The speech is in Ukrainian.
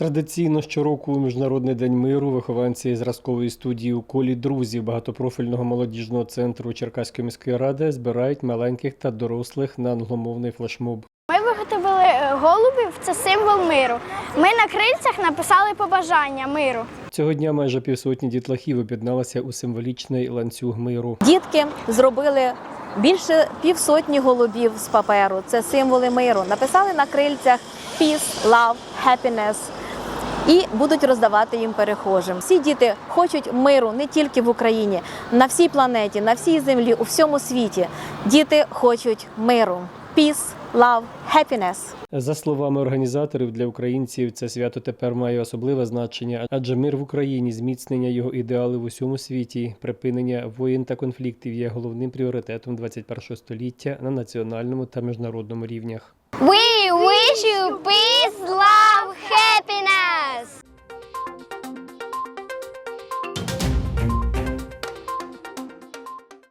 Традиційно щороку у Міжнародний день миру вихованці зразкової студії у колі друзів багатопрофільного молодіжного центру Черкаської міської ради збирають маленьких та дорослих на англомовний флешмоб. Ми виготовили е, голубів, це символ миру. Ми на крильцях написали побажання миру. Цього дня майже півсотні дітлахів об'єдналися у символічний ланцюг миру. Дітки зробили більше півсотні голубів з паперу. Це символи миру. Написали на крильцях peace, love, happiness. І будуть роздавати їм перехожим. Всі діти хочуть миру не тільки в Україні, на всій планеті, на всій землі, у всьому світі. Діти хочуть миру. Peace, love, happiness. За словами організаторів, для українців це свято тепер має особливе значення, адже мир в Україні, зміцнення його ідеалів в усьому світі, припинення воєн та конфліктів є головним пріоритетом 21 століття на національному та міжнародному рівнях. We wish you